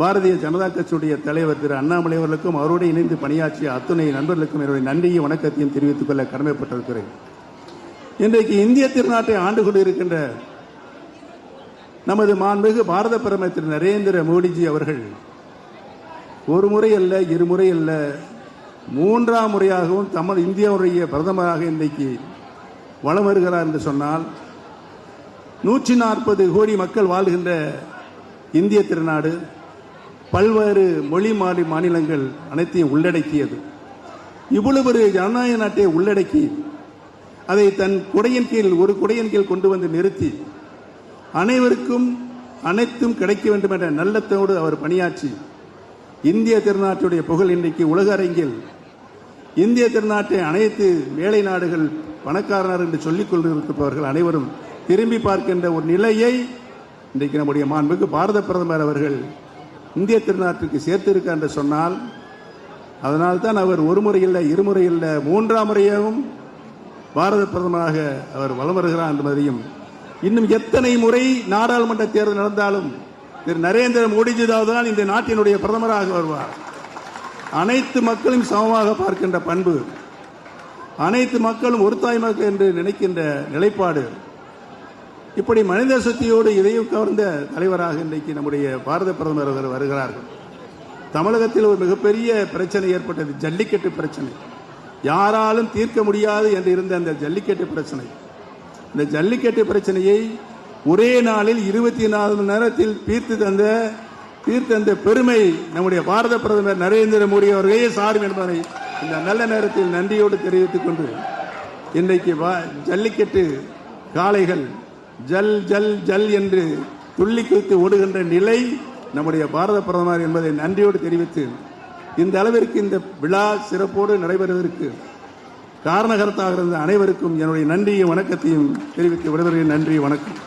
பாரதிய ஜனதா கட்சியுடைய தலைவர் திரு அண்ணாமலை அவர்களுக்கும் அவரோடு இணைந்து பணியாற்றிய அத்துணை நண்பர்களுக்கும் என்னுடைய நன்றியும் வணக்கத்தையும் தெரிவித்துக் கொள்ள கடமைப்பட்டிருக்கிறேன். இன்றைக்கு இந்திய திருநாட்டை ஆண்டு கொண்டிருக்கின்ற நமது மாண்புமிகு பாரத பிரதமர் திரு நரேந்திர மோடிஜி அவர்கள் ஒரு முறை அல்ல இருமுறை அல்ல மூன்றாம் முறையாகவும் தமிழ் இந்தியாவுடைய பிரதமராக இன்றைக்கு வலம் வருகிறார் என்று சொன்னால் நூற்றி நாற்பது கோடி மக்கள் வாழ்கின்ற இந்திய திருநாடு பல்வேறு மொழி மாறி மாநிலங்கள் அனைத்தையும் உள்ளடக்கியது. இவ்வளவு ஒரு ஜனநாயக நாட்டை உள்ளடக்கி அதை தன் குடையின் கீழ் ஒரு குடையின் கீழ் கொண்டு வந்து நிறுத்தி அனைவருக்கும் அனைத்தும் கிடைக்க வேண்டும் என்ற நல்லத்தோடு அவர் பணியாற்றி இந்திய திருநாட்டுடைய புகழ் இன்றைக்கு உலக அரங்கில் இந்திய திருநாட்டை அனைத்து வேலை நாடுகள் பணக்காரனர் என்று சொல்லிக் கொண்டிருப்பவர்கள் அனைவரும் திரும்பி பார்க்கின்ற ஒரு நிலையை இன்றைக்கு நம்முடைய மாண்புக்கு பாரத பிரதமர் அவர்கள் இந்திய திருநாட்டிற்கு சேர்த்திருக்கார் என்று சொன்னால் அதனால்தான் அவர் ஒரு முறை இல்லை இருமுறை இல்லை மூன்றாம் முறையாகவும் பாரத பிரதமராக அவர் வலம் வருகிறார் என்பதையும் இன்னும் எத்தனை முறை நாடாளுமன்ற தேர்தல் நடந்தாலும் திரு நரேந்திர மோடிஜி தான் இந்த நாட்டினுடைய பிரதமராக வருவார். அனைத்து மக்களும் சமமாக பார்க்கின்ற பண்பு அனைத்து மக்களும் ஒரு தாய் மக்கள் என்று நினைக்கின்ற நிலைப்பாடு இப்படி மனித சக்தியோடு இதையும் கவர்ந்த தலைவராக இன்றைக்கு நம்முடைய பாரத பிரதமர் அவர் வருகிறார்கள். தமிழகத்தில் ஒரு மிகப்பெரிய பிரச்சனை ஏற்பட்டது ஜல்லிக்கட்டு பிரச்சனை. யாராலும் தீர்க்க முடியாது என்று இருந்த அந்த ஜல்லிக்கட்டு பிரச்சனை. இந்த ஜல்லிக்கட்டு பிரச்சனையை ஒரே நாளில் இருபத்தி நாலு மணி நேரத்தில் தீர்த்து தந்த தீர்த்து தந்த பெருமை நம்முடைய பாரத பிரதமர் நரேந்திர மோடி அவர்களே சாரும் என்பதை இந்த நல்ல நேரத்தில் நன்றியோடு தெரிவித்துக் கொண்டு இன்றைக்கு வா- ஜல்லிக்கட்டு காளைகள் ஜல் ஜல் ஜல் என்று துள்ளி குதித்து ஓடுகின்ற நிலை நம்முடைய பாரத பிரதமர் என்பதை நன்றியோடு தெரிவித்து இந்த அளவிற்கு இந்த விழா சிறப்போடு நடைபெறுவதற்கு காரணகர்த்தாக இருந்த அனைவருக்கும் என்னுடைய நன்றியும் வணக்கத்தையும் தெரிவித்து விடுவதற்கு நன்றி வணக்கம்.